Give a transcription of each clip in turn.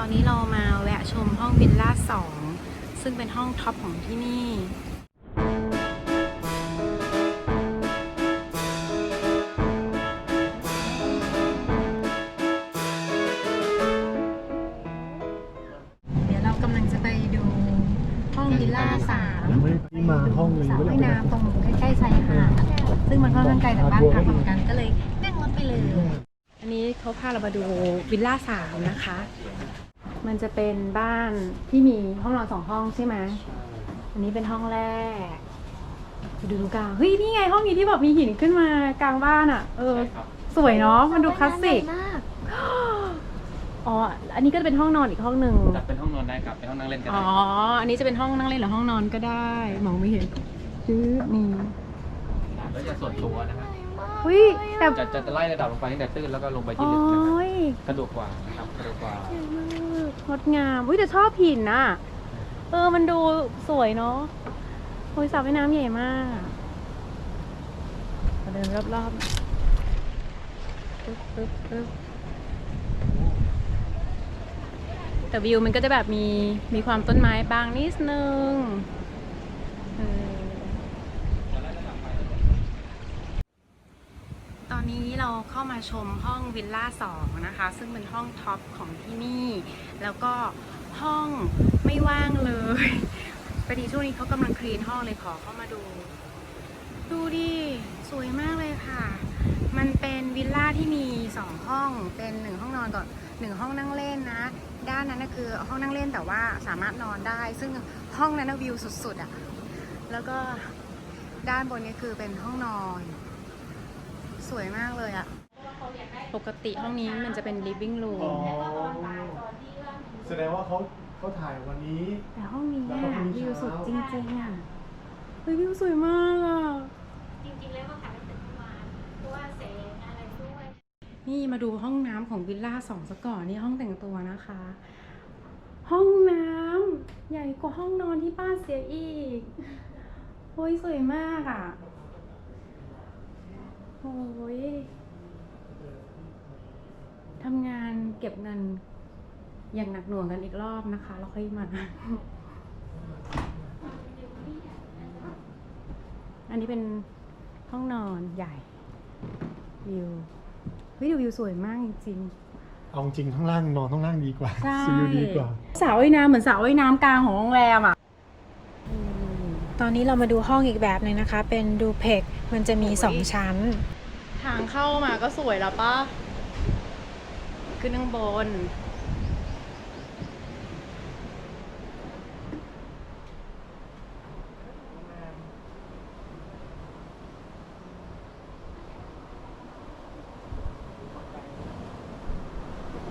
ตอนนี้เรามาแวะชมห้องวิลล่าสองซึ่งเป็นห้องท็อปของที่นี่เดี๋ยวเรากำลังจะไปดูห้องวิลล่าสามที่มาห้องสระไม่ได้ว่ายน้ำตรงใกล้ๆชายหาดซึ่งมันค่อนข้างไกลจากบ้านพักเหมือนกันก็เลยนั่งรถไปเลย อันนี้เขาพาเรามาดูวิลล่าสามนะคะ มันจะเป็นบ้านที่มีห้องนอนสองห้องใช่ไหมอันนี้เป็นห้องแรกไปดูตรงกลางเฮ้ยนี่ไงห้องนี้ที่แบบมีหินขึ้นมากลางบ้านอะ เออ สวยเนาะมันดูคลาสสิกมากอ๋อ อันนี้ก็จะเป็นห้องนอนอีกห้องหนึ่งจัดเป็นห้องนอนได้ครับเป็นห้องนั่งเล่นก็อ๋ได้ออันนี้จะเป็นห้องนั่งเล่นหรือห้องนอนก็ได้มองไม่เห็นชื่อนี่แล้วจะส่วนตัวนะครับอุ้ยแต่จะจะจะไล่ระดับลงไปตั้งแต่ตื้นแล้วก็ลงไปโอ้ที่ลึกนะครับยสะดวกกว่านะครับสะดวกกว่า งดงามอุ้ยแต่ชอบหินน่ะเออมันดูสวยเนาะโอ้ยสระว่ายน้ำใหญ่มากมาเดินรอบๆปึ๊บปึ๊บปึ๊บแต่วิวมันก็จะแบบมีมีความต้นไม้บางนิดนึงเออตอนนี้ เราเข้ามาชมห้องวิลล่าสองนะคะ ซึ่งเป็นห้องท็อปของที่นี่ แล้วก็ห้องไม่ว่างเลยพอดีช่วงนี้เขากำลังคลีนห้องเลยขอเข้ามาดู ดูดิสวยมากเลยค่ะ มันเป็นวิลล่าที่มีสองห้องเป็นหนึ่งห้องนอนก่อนหนึ่งห้องนั่งเล่นนะ ด้านนั้นนะคือห้องนั่งเล่นแต่ว่าสามารถนอนได้ ซึ่งห้องนั้นวิวสุดๆอะ่ะแล้วก็ด้านบนนี้คือเป็นห้องนอน สวยมากเลยอะ่ะปกติห้องนี้มันจะเป็น living อ๋อ room แสดงว่าเขาเขาถ่ายวันนี้ แต่ห้องนี้แล้วก็อะพรุ่งนี้วิวสุดเช้าจริงๆอะเฮ้ยวิวสวยมากอะจริงๆแล้วมาขายตั้งแต่เมื่อวานเพราะว่าแสงอะไรด้วย นี่มาดูห้องน้ำของวิลล่าสองซะก่อนนี่ห้องแต่งตัวนะคะ ห้องน้ำใหญ่กว่าห้องนอนที่บ้านเสียอีกโอ้ยสวยมากอะ โอ้ยทำงานเก็บเงินอย่างหนักหน่วงกันอีกรอบนะคะ แล้วค่อยมา อันนี้เป็นห้องนอนใหญ่วิวเฮ้ยดูวิวสวยมากจริงเอาจริงข้างล่างนอนข้างล่างดีกว่าๆใช่ซีวิวดีกว่า สระว่ายน้ำเหมือนสระว่ายน้ำกลางของโรงแรมอะ ตอนนี้เรามาดูห้องอีกแบบหนึ่งนะคะ เป็นดูเพกมันจะมีสองชั้น ทางเข้ามาก็สวยแล้วปะขึ้นข้างบน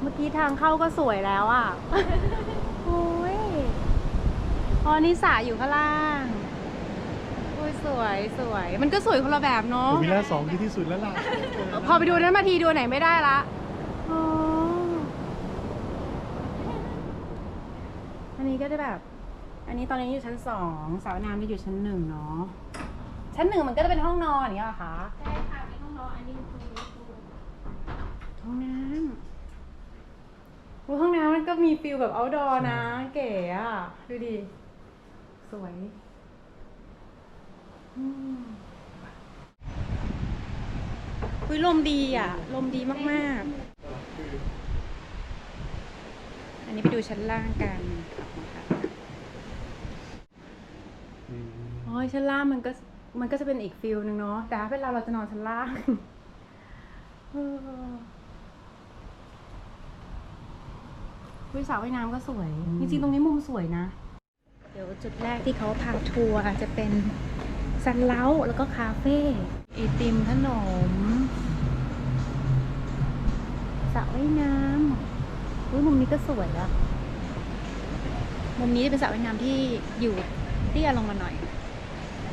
เมื่อกี้ทางเข้าก็สวยแล้วอะ โอ้ยอ๋อนี่สระอยู่ข้างล่างโอ้ย สวยสวยมันก็สวยคนละแบบเนาะวิลล่าสองดีที่สุดแล้วล่ะพอไปดูนั้นมาทีดูไหนไม่ได้ละอ๋ออันนี้ก็จะแบบ อันนี้ตอนนี้อยู่ชั้นสองสาวน้ำจะอยู่ชั้นหนึ่งเนาะชั้นหนึ่งมันก็จะเป็นห้องนอนอย่างเงี้ยเหรอคะใช่ค่ะมีห้องนอนอันนี้คือห้องน้ำอุ๊ยห้องน้ำมันก็มีฟิลแบบ outdoor นะ เก๋อะดูดิสวย อืมอุ้ยลมดีอะ ลมดีมาก ๆ อันนี้ไปดูชั้นล่างกันค่ะโอ้ยชั้นล่างมันก็มันก็จะเป็นอีกฟิลหนึ่งเนาะ แต่ถ้าเป็นเราเราจะนอนชั้นล่างเออวิสระว่ายน้ำก็สวย จริงๆ ตรงนี้มุมสวยนะ เดี๋ยวจุดแรกที่เขาพาทัวร์จะเป็น ซันเล้าแล้วก็คาเฟ่ไอติมขนมสระว่ายน้ำอุ้ยมุมนี้ก็สวยอะมุมนี้จะเป็นสระว่ายน้ำที่อยู่เตี้ยลงมาหน่อย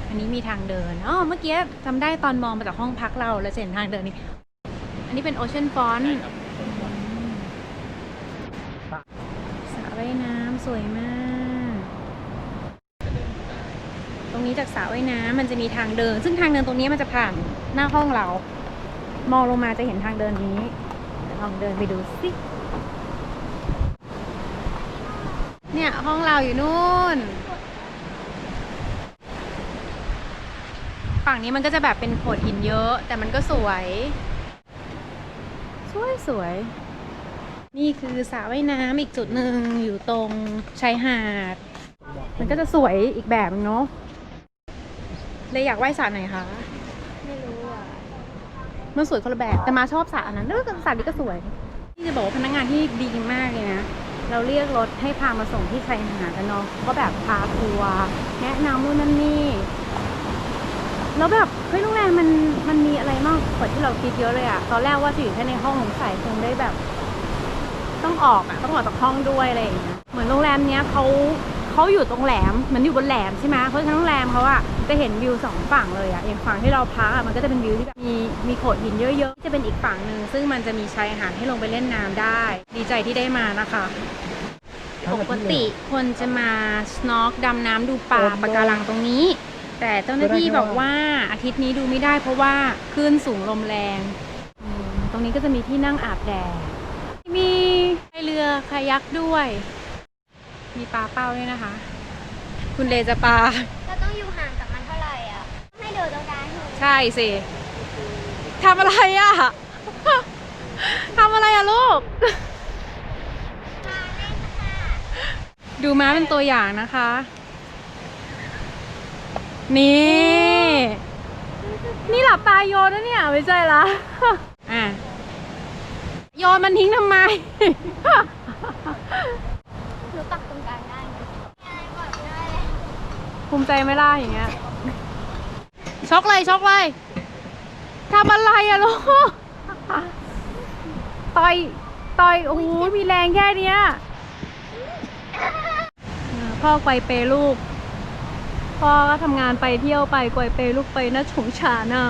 อันนี้มีทางเดินอ๋อเมื่อกี้จำได้ตอนมองมาจากห้องพักเราแล้วจะเห็นทางเดินนี้อันนี้เป็นโอเชียนฟอนต์สระว่ายน้ำสวยมาก ต รงนี้จากสระว่ายน้ำมันจะมีทางเดิน ซึ่งทางเดินตรงนี้มันจะผ่านหน้าห้องเรา มองลงมาจะเห็นทางเดินนี้ลองเดินไปดูสิเนี่ยห้องเราอยู่นู่น ฝั่งนี้มันก็จะแบบเป็นโขดหินเยอะ แต่มันก็สวย สวยสวย นี่คือสระว่ายน้ำอีกจุดหนึ่งอยู่ตรงชายหาด มันก็จะสวยอีกแบบนึงเนาะ เลยอยากว่ายสระไหนคะ ไม่รู้อะ มันสวยคนละแบบ แต่มาชอบสระอันนั้นเออสระนี้ก็สวย ที่จะบอกว่าพนักงานที่ดีมากเลยนะ เราเรียกรถให้พามาส่งที่ชายหาดกันเนาะก็แบบพาทัวร์แนะนำนู่นนั่นนี่ แล้วแบบเฮ้ยโรงแรมมันมันมีอะไรมากกว่าที่เราคิดเยอะเลยอะตอนแรกว่าจะอยู่แค่ในห้องสงสัยคงได้แบบ ต้องออกอะต้องออกจากห้องด้วยอะไรอย่างเงี้ย เหมือนโรงแรมเนี้ยเขา เขาอยู่ตรงแหลมเหมือนอยู่บนแหลมใช่ไหมเพราะฉะนั้นโรงแรมเขาอะจะเห็นวิวสองฝั่งเลยอะอย่างฝั่งที่เราพักอะมันก็จะเป็นวิวที่แบบมีมีโขดหินเยอะๆ จะเป็นอีกฝั่งหนึ่งซึ่งมันจะมีชายหาดให้ลงไปเล่นน้ำได้ ดีใจที่ได้มานะคะปกติคนจะมาสโนว์ดำน้ำดูปลาปะการังตรงนี้ แต่เจ้าหน้าที่บอกว่าอาทิตย์นี้ดูไม่ได้เพราะว่าคลื่นสูงลมแรงอืมตรงนี้ก็จะมีที่นั่งอาบแดดมีพายเรือคายักด้วย มีปลาเป้าด้วยนะคะ คุณเลจะปลา เราต้องอยู่ห่างกับมันเท่าไหร่อะ ให้โดดตรงกลางถูกใช่สิทำอะไรอะทำอะไรอะลูก มาเล่นค่ะดูม้าเป็นตัวอย่างนะคะ นี่ นี่หลับตาโยนนะเนี่ย ไม่ใช่ละ อะ โยนมันทิ้งทำไม หรือปักตรงกลางได้ไหมอะไรบอกได้เลย ภูมิใจไม่ได้อย่างเงี้ยช็อกเลยช็อกเลยทำอะไรอะลูกต่อยต่อยโอ้โหมีแรงแค่เนี้ยพ่อไกวเปลูกพ่อก็ทำงานไปเที่ยวไปไกวเปลูกไปนะฉงฉาน่ะ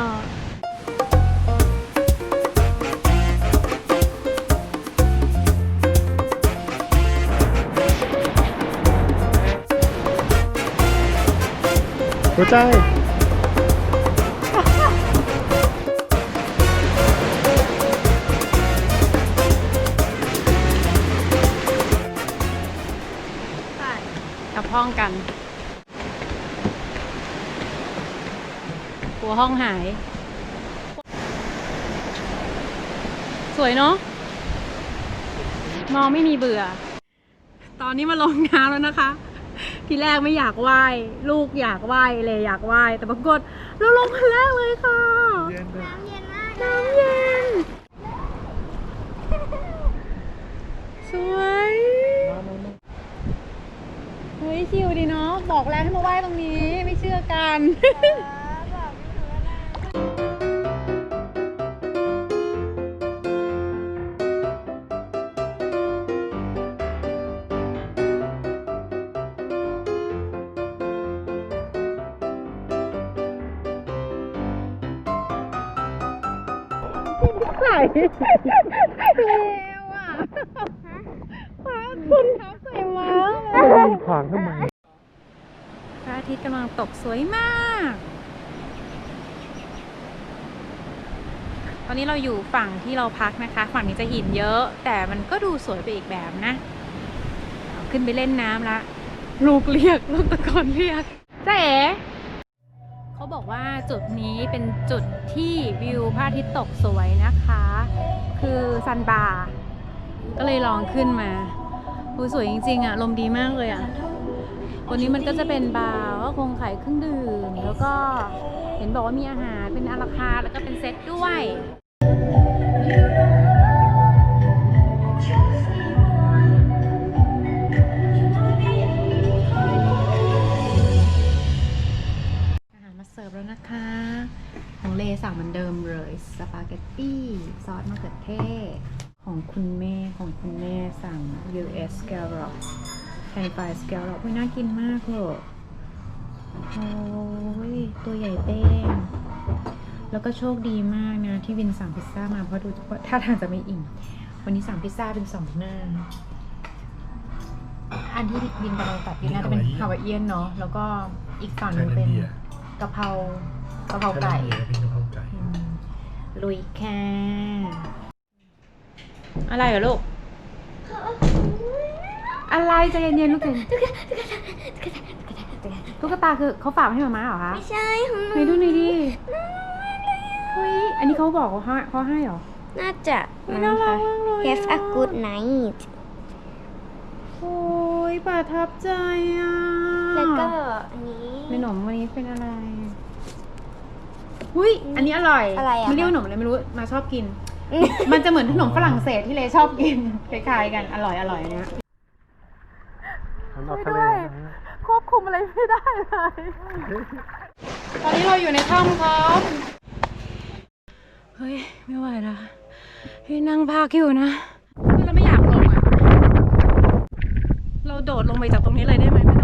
หัวใจกับห้องกันหัวห้องหาย สวยเนาะ มองไม่มีเบื่อ ตอนนี้มาลงน้ำแล้วนะคะ ทีแรกไม่อยากว่ายลูกอยากว่ายเลยอยากว่ายแต่ปรากฏเราลงคนแรกเลยค่ะเย็นด้วยน้ำเย็นมากน้ำเย็น สวยเฮ้ยชิวดีเนาะบอกแล้วให้มาไหว้ตรงนี้ไม่เชื่อกันบอก ใส่เลวอะพาคุณทับใส่ม้าเลยขวางทำไมพระอาทิตย์กำลังตกสวยมาก ตอนนี้เราอยู่ฝั่งที่เราพักนะคะ ฝั่งนี้จะหินเยอะ แต่มันก็ดูสวยไปอีกแบบนะ ขึ้นไปเล่นน้ำละ ลูกเรียก ลูกตะโกนเรียกจ้าเอ๋ เขาบอกว่าจุดนี้เป็นจุดที่วิวพระอาทิตย์ตกสวยนะคะ คือซันบาร์ก็เลยลองขึ้นมาดูสวยจริงๆอะลมดีมากเลยอะวันนี้มันก็จะเป็นบาร์ก็คงขายเครื่องดื่ม แล้วก็เห็นบอกว่ามีอาหารเป็นอาราคาแล้วก็เป็นเซตด้วย เกตตี้ซอสมะเขือเทศ ของคุณแม่ของคุณแม่สั่ง US scallop แผ่นฟรายสเกลเราไม่น่ากินมากเลยโอ้ยตัวใหญ่เป้งแล้วก็โชคดีมากนะ ที่วินสั่งพิซซ่ามาเพราะดูถ้าทางจะไม่อิ่ม วันนี้สั่งพิซซ่าเป็นสองหน้า อันที่วินกำลังตัดอยู่น่าจะเป็นฮาวายเอียนเนาะ แล้วก็อีกฝั่งหนึงเป็นกะเพรากะเพราไก่เป็นกะเพราไก่อืม ลุยแค่อะไรเหรอลูก อะไรใจเย็นๆลูกเจนตุ๊กตาคือเขาฝากให้มาม่าเหรอคะไม่ใช่ของหไหนนูดูหน่อยดิเฮ้ยอันนี้เขาบอกเขาให้เขาให้เหรอ น่าจะอุ๊ยน่ารักมากเลยอะ Have a good night โอ้ยประทับใจอะแล้วก็อันนี้ขนมวันนี้เป็นอะไรอุ้ ยอันนี้อร่อยอะไรอะ ไม่เรียกว่าขนมอะไรไม่รู้มาชอบกิน มันจะเหมือนขนมฝรั่งเศสที่เลชอบกินคล้ายๆกันอร่อยอร่อยอันเนี้ย มันออกทะเลนะฮะควบคุมอะไรไม่ได้เลย ตอนนี้เราอยู่ในถ้ำครับ เฮ้ย ไม่ไหวละพี่นั่งพักอยู่นะเราไม่อยากลงอะเราโดดลงไปจากตรงนี้เลยได้ไหมไม่